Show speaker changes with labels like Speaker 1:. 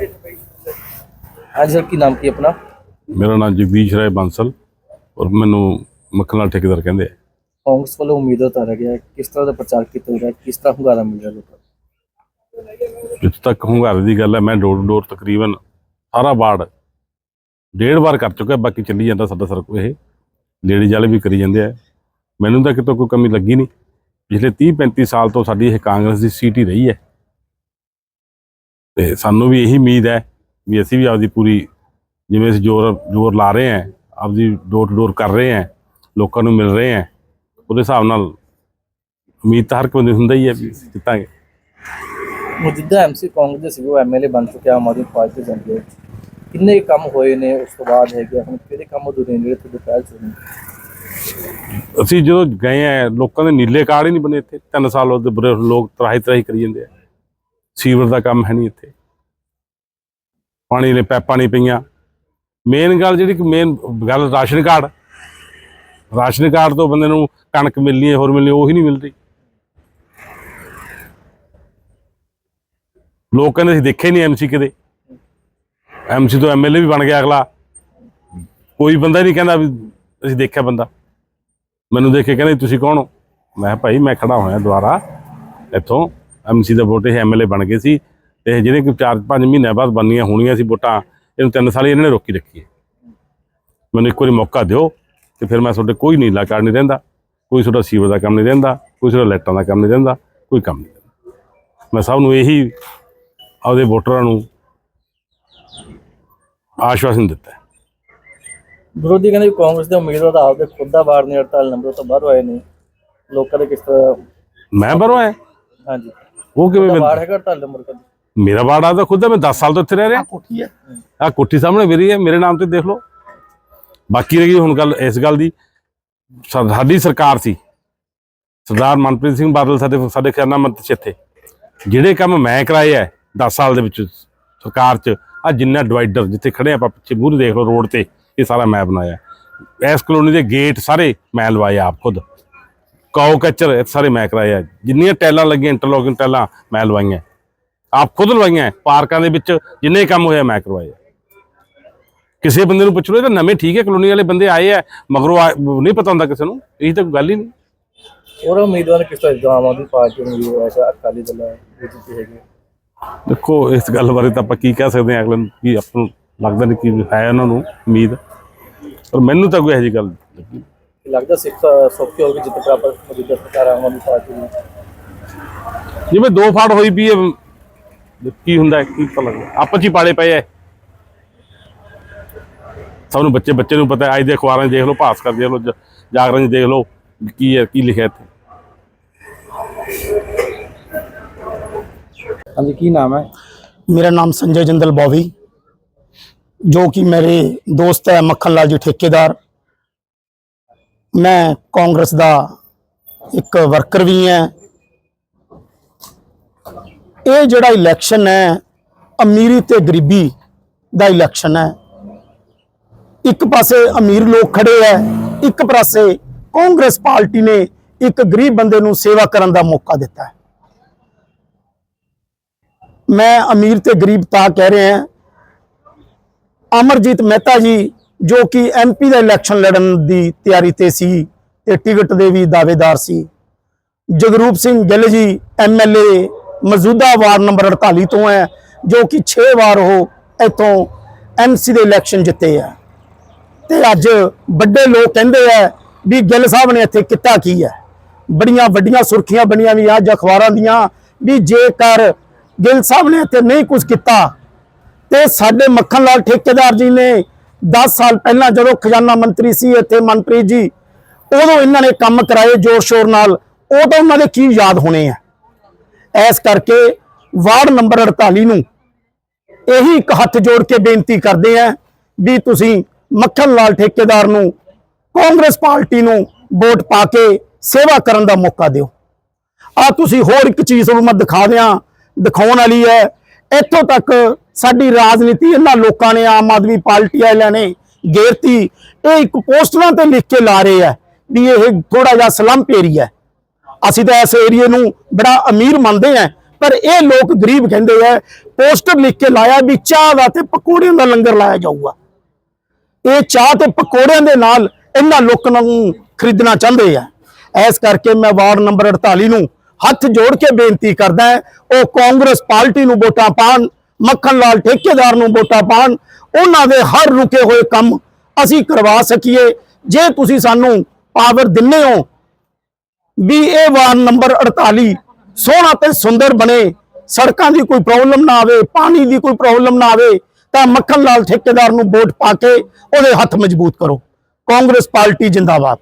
Speaker 1: ਹਾਂਜੀ ਸਰ ਕੀ ਨਾਮ ਕੀ ਆਪਣਾ?
Speaker 2: ਮੇਰਾ ਨਾਮ ਜਗਦੀਸ਼ ਰਾਏ ਬੰਸਲ ਔਰ ਮੈਨੂੰ ਮੱਖਣ ਠੇਕੇਦਾਰ ਕਹਿੰਦੇ ਆ।
Speaker 1: ਕਾਂਗਰਸ ਵੱਲੋਂ ਉਮੀਦਵਾਰ ਉਤਾਰਿਆ ਗਿਆ। ਕਿਸ ਤਰ੍ਹਾਂ ਦਾ ਪ੍ਰਚਾਰ ਕੀਤਾ ਜਾ ਰਿਹਾ? ਕਿਸ ਤਰ੍ਹਾਂ ਹੁੰਗਾਰਾ ਮਿਲ ਰਿਹਾ ਲੋਕਾਂ ਨੂੰ?
Speaker 2: ਜਿੱਥੇ ਤੱਕ ਹੁੰਗਾਰੇ ਦੀ ਗੱਲ ਹੈ ਮੈਂ ਡੋਰ ਡੋਰ ਤਕਰੀਬਨ ਸਾਰਾ ਵਾਰਡ ਡੇਢ ਵਾਰ ਕਰ ਚੁੱਕਾ ਬਾਕੀ ਚੱਲੀ ਜਾਂਦਾ ਸਾਡਾ ਸਰਕ ਇਹ। ਲੇਡੀਜ਼ ਵਾਲੇ ਵੀ ਕਰੀ ਜਾਂਦੇ ਆ। ਮੈਨੂੰ ਤਾਂ ਕਿਤੋਂ ਕੋਈ ਕਮੀ ਲੱਗੀ ਨਹੀਂ। ਪਿਛਲੇ 30 35 ਸਾਲ ਤੋਂ ਸਾਡੀ ਇਹ ਕਾਂਗਰਸ ਦੀ ਸੀਟ ਹੀ ਰਹੀ ਹੈ। ਤੇ ਸਾਨੂੰ ਵੀ ਇਹੀ ਉਮੀਦ ਹੈ ਵੀ ਅਸੀਂ ਵੀ ਆਪਦੀ ਪੂਰੀ ਜਿਵੇਂ ਅਸੀਂ ਜ਼ੋਰ ਜ਼ੋਰ ਲਾ ਰਹੇ ਹਾਂ ਆਪਦੀ ਡੋਰ ਟੂ ਡੋਰ ਕਰ ਰਹੇ ਹਾਂ ਲੋਕਾਂ ਨੂੰ ਮਿਲ ਰਹੇ ਹਾਂ ਉਹਦੇ ਹਿਸਾਬ ਨਾਲ ਉਮੀਦ ਤਾਂ ਹਰ ਕੋਈ ਹੁੰਦਾ ਹੀ ਹੈ ਵੀ ਅਸੀਂ ਜਿੱਤਾਂਗੇ।
Speaker 1: ਮੌਜੂਦਾ ਐਮਸੀ ਕਾਂਗਰਸ ਦੇ ਸੀਗੇ ਉਹ ਐਮਐਲਏ ਬਣ ਚੁੱਕਿਆ ਆਮ ਆਦਮੀ ਪਾਰਟੀ ਦੇ ਜਨਰਲ ਕਿੰਨੇ ਕੰਮ ਹੋਏ ਨੇ ਉਸ ਤੋਂ ਬਾਅਦ ਹੈਗੇ ਹੁਣ ਕਿਹੜੇ ਕੰਮ ਅਧੂਰੇ ਨੇ ਜਿਹੜੇ ਤੁਹਾਡੇ ਪਹਿਲ ਚ
Speaker 2: ਅਸੀਂ ਜਦੋਂ ਗਏ ਆ ਲੋਕਾਂ ਦੇ ਨੀਲੇ ਕਾਰਡ ਹੀ ਨਹੀਂ ਬਣੇ ਇੱਥੇ ਤਿੰਨ ਸਾਲ ਉਹਦੇ ਬੁਰੇ ਲੋਕ ਤਰਾਹੀ ਤਰਾਹੀ ਕਰੀ ਜਾਂਦੇ ਆ। ਸੀਵਰ ਦਾ ਕੰਮ ਹੈ ਨਹੀਂ ਇੱਥੇ। ਪਾਣੀ ਦੇ ਪੈਪਾਂ ਨਹੀਂ ਪਈਆਂ। ਮੇਨ ਗੱਲ ਜਿਹੜੀ ਮੇਨ ਗੱਲ ਰਾਸ਼ਨ ਕਾਰਡ। ਰਾਸ਼ਨ ਕਾਰਡ ਤੋਂ ਬੰਦੇ ਨੂੰ ਕਣਕ ਮਿਲਣੀ ਹੈ, ਹੋਰ ਮਿਲਣੀ ਉਹੀ ਨਹੀਂ ਮਿਲ ਰਹੀ ਲੋਕ ਕਹਿੰਦੇ ਅਸੀਂ ਦੇਖੇ ਨਹੀਂ ਐਮਸੀ ਕਿਤੇ। ਐਮਸੀ ਤੋਂ ਐਮਐਲਏ ਵੀ ਬਣ ਗਿਆ ਅਗਲਾ। ਕੋਈ ਬੰਦਾ ਨਹੀਂ ਕਹਿੰਦਾ ਵੀ ਅਸੀਂ ਦੇਖਿਆ ਬੰਦਾ। ਮੈਨੂੰ ਦੇਖ ਕੇ ਕਹਿੰਦੇ, ਤੁਸੀਂ ਕੌਣ ਹੋ? ਮੈਂ ਕਿਹਾ, ਭਾਈ, ਮੈਂ ਖੜਾ ਹੋਇਆ ਦੁਆਰਾ ਇੱਥੋਂ ਐਮਸੀ ਦਾ ਵੋਟ ਇਹ ਐਮਐਲਏ ਬਣ ਗਏ ਸੀ ਤੇ ਜਿਹੜੇ ਕਿ 4-5 ਮਹੀਨਿਆਂ ਬਾਅਦ ਬਣਨੀਆਂ ਹੋਣੀਆਂ ਸੀ ਵੋਟਾਂ ਇਹਨੂੰ ਤਿੰਨ ਸਾਲ ਇਹਨਾਂ ਨੇ ਰੋਕੀ ਰੱਖੀ ਹੈ। ਮੈਨੂੰ ਇੱਕ ਵਾਰੀ ਮੌਕਾ ਦਿਓ ਤੇ ਫਿਰ ਮੈਂ ਤੁਹਾਡੇ ਕੋਈ ਨੀਲਾ ਕਾਰਡ ਨਹੀਂ ਰਹਿੰਦਾ ਕੋਈ ਤੁਹਾਡਾ ਸੀਵਰ ਦਾ ਕੰਮ ਨਹੀਂ ਰਹਿੰਦਾ ਕੋਈ ਤੁਹਾਡਾ ਲਾਈਟਾਂ ਦਾ ਕੰਮ ਨਹੀਂ ਰਹਿੰਦਾ ਕੋਈ ਕੰਮ ਨਹੀਂ ਮੈਂ ਸਭ ਨੂੰ ਇਹੀ ਆਪਦੇ ਵੋਟਰਾਂ ਨੂੰ ਆਸ਼ਵਾਸਨ ਦਿੱਤਾ।
Speaker 1: ਵਿਰੋਧੀ ਕਹਿੰਦੇ ਕਾਂਗਰਸ ਦੇ ਉਮੀਦਵਾਰ ਤਾਂ ਆਪਦੇ ਖੁਦ ਦਾ ਵਾਰ ਨੇ 48 ਨੰਬਰ ਤੋਂ ਬਾਹਰੋਂ ਆਏ ਨੇ। ਲੋਕਾਂ ਦੇ ਕਿਸ ਤਰ੍ਹਾਂ
Speaker 2: ਮੈਂ ਬਰੋ ਹੈ
Speaker 1: ਹਾਂਜੀ।
Speaker 2: ਉਹ ਕਿਵੇਂ
Speaker 1: ਵਾਰ ਹੈਗਾ 48 ਨੰਬਰ ਦਾ।
Speaker 2: ਮੇਰਾ ਵਾਰਡ ਆ ਤਾਂ ਖੁਦ ਮੈਂ 10 ਸਾਲ ਤੋਂ ਇੱਥੇ ਰਹਿ ਰਿਹਾ।
Speaker 1: ਕੋਠੀ ਹੈ।
Speaker 2: ਆ ਕੋਠੀ ਸਾਹਮਣੇ ਮੇਰੀ ਹੈ ਮੇਰੇ ਨਾਮ ਤੇ ਦੇਖ ਲਓ। ਬਾਕੀ ਰਹੀ ਹੁਣ ਗੱਲ ਇਸ ਗੱਲ ਦੀ। ਸਾਡੀ ਸਰਕਾਰ ਸੀ। ਸਰਦਾਰ ਮਨਪ੍ਰੀਤ ਸਿੰਘ ਬਾਦਲ ਸਾਡੇ ਸਾਡੇ ਖਜ਼ਾਨਾ ਮੰਤਰੀ ਸੀ ਇੱਥੇ। ਜਿਹੜੇ ਕੰਮ ਮੈਂ ਕਰਾਏ ਆ 10 ਸਾਲ ਦੇ ਵਿੱਚ ਸਰਕਾਰ 'ਚ ਆ ਜਿੰਨਾ ਡਿਵਾਈਡਰ ਜਿੱਥੇ ਖੜੇ ਆਪਾਂ ਪਿੱਛੇ ਮੂਹਰੇ ਦੇਖ ਲਓ ਰੋਡ ਤੇ ਇਹ ਸਾਰਾ ਮੈਂ ਬਣਾਇਆ। ਇਸ ਕਲੋਨੀ ਦੇ ਗੇਟ ਸਾਰੇ ਮੈਂ ਲਵਾਏ ਆਪ ਖੁਦ। ਕਾਉ ਕਚਰ ਇਹ ਸਾਰੇ ਮੈਂ ਕਰਾਏ ਆ। ਜਿੰਨੀਆਂ ਟੈਲਾਂ ਲੱਗੀਆਂ ਇੰਟਰਲੋਕਿੰਗ ਟੈਲਾਂ ਮੈਂ ਲਵਾਈਆਂ। ਆਪ ਖੁਦ ਲਵਾਈਆਂ ਪਾਰਕਾਂ ਦੇ ਵਿੱਚ ਜਿੰਨੇ ਕੰਮ ਹੋਇਆ ਮੈਂ ਕਰਵਾਏ ਆ। ਕਿਸੇ ਬੰਦੇ ਨੂੰ ਪੁੱਛ ਲਓ ਇਹ ਤਾਂ ਨਵੇਂ ਠੀਕ ਹੈ ਕਲੋਨੀ ਵਾਲੇ ਬੰਦੇ ਆਏ ਆ ਮਗਰੋਂ ਨਹੀਂ ਪਤਾ ਹੁੰਦਾ ਕਿਸੇ ਨੂੰ ਇਹ ਤਾਂ ਗੱਲ ਹੀ ਨਹੀਂ।
Speaker 1: ਹੋਰ ਉਮੀਦਵਾਰ ਕਿਸ ਤਰ੍ਹਾਂ ਆਮ ਆਦਮੀ ਪਾਰਟੀ ਉਮੀਦਵਾਰ ਹੈ ਅਕਾਲੀ ਦਲ ਹੈ ਬੀਜੇਪੀ ਹੈਗੇ
Speaker 2: ਦੇਖੋ ਇਸ ਗੱਲ ਬਾਰੇ ਤਾਂ ਆਪਾਂ ਕੀ ਕਹਿ ਸਕਦੇ ਹਾਂ ਅਗਲੇ ਨੂੰ ਕੀ ਆਪਾਂ ਨੂੰ ਲੱਗਦਾ ਨਹੀਂ ਕਿ ਹੈ ਉਹਨਾਂ ਨੂੰ ਉਮੀਦ। ਪਰ ਮੈਨੂੰ ਤਾਂ ਕੋਈ ਇਹੋ ਜਿਹੀ ਗੱਲ ਨਹੀਂ ਲੱਗੀ।
Speaker 1: ਲੱਗਦਾ ਸਿੱਖ ਸੌਖੀ ਹੋਵੇ ਜਿੱਤ ਪ੍ਰਾਪਤ ਮੌਜੂਦਾ ਸਰਕਾਰ ਆਮ ਆਦਮੀ ਪਾਰਟੀ ਨੂੰ?
Speaker 2: ਜਿਵੇਂ ਦੋ ਫਾੜ ਹੋਈ ਵੀ ਇਹ ਕੀ ਹੁੰਦਾ ਕੀ ਪਤਾ ਲੱਗਦਾ। ਆਪਸ ਪਾਲੇ ਪਏ ਐ ਸਭ ਨੂੰ ਬੱਚੇ ਬੱਚੇ ਨੂੰ ਪਤਾ ਅੱਜ ਦੇ ਅਖਬਾਰਾਂ 'ਚ ਦੇਖ ਲਓ ਭਾਸਕਰ ਦੇਖ ਲਓ ਜਾਗਰਣ 'ਚ ਦੇਖ ਲਓ ਕੀ ਹੈ ਕੀ ਲਿਖਿਆ ਇੱਥੇ।
Speaker 1: ਹਾਂਜੀ ਕੀ ਨਾਮ ਹੈ?
Speaker 3: ਮੇਰਾ ਨਾਮ ਸੰਜੇ ਜਿੰਦਲ ਬੋਵੀ ਜੋ ਕਿ ਮੇਰੇ ਦੋਸਤ ਹੈ ਮੱਖਣ ਲਾਲ ਜੀ ਠੇਕੇਦਾਰ। ਮੈਂ ਕਾਂਗਰਸ ਦਾ ਇੱਕ ਵਰਕਰ ਵੀ ਹਾਂ। ਇਹ ਜਿਹੜਾ ਇਲੈਕਸ਼ਨ ਹੈ, ਅਮੀਰੀ ਤੇ ਗਰੀਬੀ ਦਾ ਇਲੈਕਸ਼ਨ ਹੈ। ਇੱਕ ਪਾਸੇ ਅਮੀਰ ਲੋਕ ਖੜੇ ਐ ਇੱਕ ਪਾਸੇ ਕਾਂਗਰਸ ਪਾਰਟੀ ਨੇ ਇੱਕ ਗਰੀਬ ਬੰਦੇ ਨੂੰ ਸੇਵਾ ਕਰਨ ਦਾ ਮੌਕਾ ਦਿੱਤਾ ਮੈਂ ਅਮੀਰ ਤੇ ਗਰੀਬ ਤਾਂ ਕਹਿ ਰਿਹਾ ਹਾਂ। ਅਮਰਜੀਤ ਮਹਿਤਾ ਜੀ ਜੋ ਕਿ ਐਮਪੀ ਦਾ ਇਲੈਕਸ਼ਨ ਲੜਨ ਦੀ ਤਿਆਰੀ ਤੇ ਸੀ ਤੇ ਟਿਕਟ ਦੇ ਵੀ ਦਾਅਵੇਦਾਰ ਸੀ। ਜਗਰੂਪ ਸਿੰਘ ਗਿੱਲ ਜੀ ਐਮਐਲਏ ਮੌਜੂਦਾ ਵਾਰਡ ਨੰਬਰ 48 ਤੋਂ ਹੈ, ਜੋ ਕਿ 6 ਵਾਰ ਉਹ ਇੱਥੋਂ ਐਮਸੀ ਦੇ ਇਲੈਕਸ਼ਨ ਜਿੱਤੇ ਆ ਤੇ ਅੱਜ ਵੱਡੇ ਲੋਕ ਕਹਿੰਦੇ ਆ ਵੀ ਗਿੱਲ ਸਾਹਿਬ ਨੇ ਇੱਥੇ ਕੀਤਾ ਕੀ ਹੈ। ਬੜੀਆਂ ਵੱਡੀਆਂ ਸੁਰਖੀਆਂ ਬਣੀਆਂ ਵੀ ਅੱਜ ਅਖਬਾਰਾਂ ਦੀਆਂ ਵੀ ਜੇਕਰ ਗਿੱਲ ਸਾਹਿਬ ਨੇ ਇੱਥੇ ਨਹੀਂ ਕੁਝ ਕੀਤਾ, ਤੇ ਸਾਡੇ ਮੱਖਣ ਲਾਲ ਠੇਕੇਦਾਰ ਜੀ ਨੇ 10 ਸਾਲ ਪਹਿਲਾਂ ਜਦੋਂ ਖਜ਼ਾਨਾ ਮੰਤਰੀ ਸੀ ਇੱਥੇ ਮਨਪ੍ਰੀਤ ਜੀ, ਉਦੋਂ ਇਹਨਾਂ ਨੇ ਕੰਮ ਕਰਾਏ ਜ਼ੋਰ ਸ਼ੋਰ ਨਾਲ। ਉਹ ਤਾਂ ਉਹਨਾਂ ਦੇ ਕੀ ਯਾਦ ਹੋਣੇ ਆ? ਐਸ ਕਰਕੇ ਵਾਰਡ ਨੰਬਰ 48 ਨੂੰ ਇਹੀ ਇੱਕ ਹੱਥ ਜੋੜ ਕੇ ਬੇਨਤੀ ਕਰਦੇ ਆ ਵੀ ਤੁਸੀਂ ਮੱਖਣ ਲਾਲ ਠੇਕੇਦਾਰ ਨੂੰ, ਕਾਂਗਰਸ ਪਾਰਟੀ ਨੂੰ ਵੋਟ ਪਾ ਕੇ ਸੇਵਾ ਕਰਨ ਦਾ ਮੌਕਾ ਦਿਓ। ਆ ਤੁਸੀਂ ਹੋਰ ਇੱਕ ਚੀਜ਼ ਤੁਹਾਨੂੰ ਮੈਂ ਦਿਖਾ ਦਿਆਂ, ਦਿਖਾਉਣ ਵਾਲੀ ਹੈ, ਇੱਥੋਂ ਤੱਕ ਸਾਡੀ ਰਾਜਨੀਤੀ, ਇਹਨਾਂ ਲੋਕਾਂ ਨੇ, ਆਮ ਆਦਮੀ ਪਾਰਟੀ ਵਾਲਿਆਂ ਨੇ ਗੇਰਤੀ। ਇਹ ਇੱਕ ਪੋਸਟਰਾਂ ਤੇ ਲਿਖ ਕੇ ਲਾ ਰਹੇ ਆ ਵੀ ਇਹ ਥੋੜਾ ਜਿਹਾ ਸਲੰਪ ਏਰੀਆ ਅਸੀਂ ਤਾਂ ਇਸ ਏਰੀਏ ਨੂੰ ਬੜਾ ਅਮੀਰ ਮੰਨਦੇ ਆ, ਪਰ ਇਹ ਲੋਕ ਗਰੀਬ ਕਹਿੰਦੇ ਆ, ਪੋਸਟਰ ਲਿਖ ਕੇ ਲਾਇਆ ਵੀ ਚਾਹ ਦਾ ਤੇ ਪਕੌੜਿਆਂ ਦਾ ਲੰਗਰ ਲਾਇਆ ਜਾਊਗਾ। ਇਹ ਚਾਹ ਤੇ ਪਕੌੜਿਆਂ ਦੇ ਨਾਲ ਇਹਨਾਂ ਲੋਕਾਂ ਨੂੰ ਖਰੀਦਣਾ ਚਾਹੁੰਦੇ ਆ। ਇਸ ਕਰਕੇ ਮੈਂ ਵਾਰਡ ਨੰਬਰ 48 ਨੂੰ ਹੱਥ ਜੋੜ ਕੇ ਬੇਨਤੀ ਕਰਦਾ, ਉਹ ਕਾਂਗਰਸ ਪਾਰਟੀ ਨੂੰ ਵੋਟਾਂ ਪਾਣ ਮੱਖਣ ਲਾਲ ਠੇਕੇਦਾਰ ਨੂੰ ਵੋਟਾਂ ਪਾਣ ਉਹਨਾਂ ਦੇ ਹਰ ਰੁਕੇ ਹੋਏ ਕੰਮ ਅਸੀਂ ਕਰਵਾ ਸਕੀਏ। ਜੇ ਤੁਸੀਂ ਸਾਨੂੰ ਪਾਵਰ ਦਿੰਨੇ ਹੋ, ਵੀ ਇਹ ਵਾਰ ਨੰਬਰ 48 ਸੋਹਣਾ ਤੇ ਸੁੰਦਰ ਬਣੇ, ਸੜਕਾਂ ਦੀ ਕੋਈ ਪ੍ਰੋਬਲਮ ਨਾ ਆਵੇ, ਪਾਣੀ ਦੀ ਕੋਈ ਪ੍ਰੋਬਲਮ ਨਾ ਆਵੇ, ਤਾਂ ਮੱਖਣ ਲਾਲ ਠੇਕੇਦਾਰ ਨੂੰ ਵੋਟ ਪਾ ਕੇ ਉਹਦੇ ਹੱਥ ਮਜ਼ਬੂਤ ਕਰੋ। ਕਾਂਗਰਸ ਪਾਰਟੀ ਜਿੰਦਾਬਾਦ।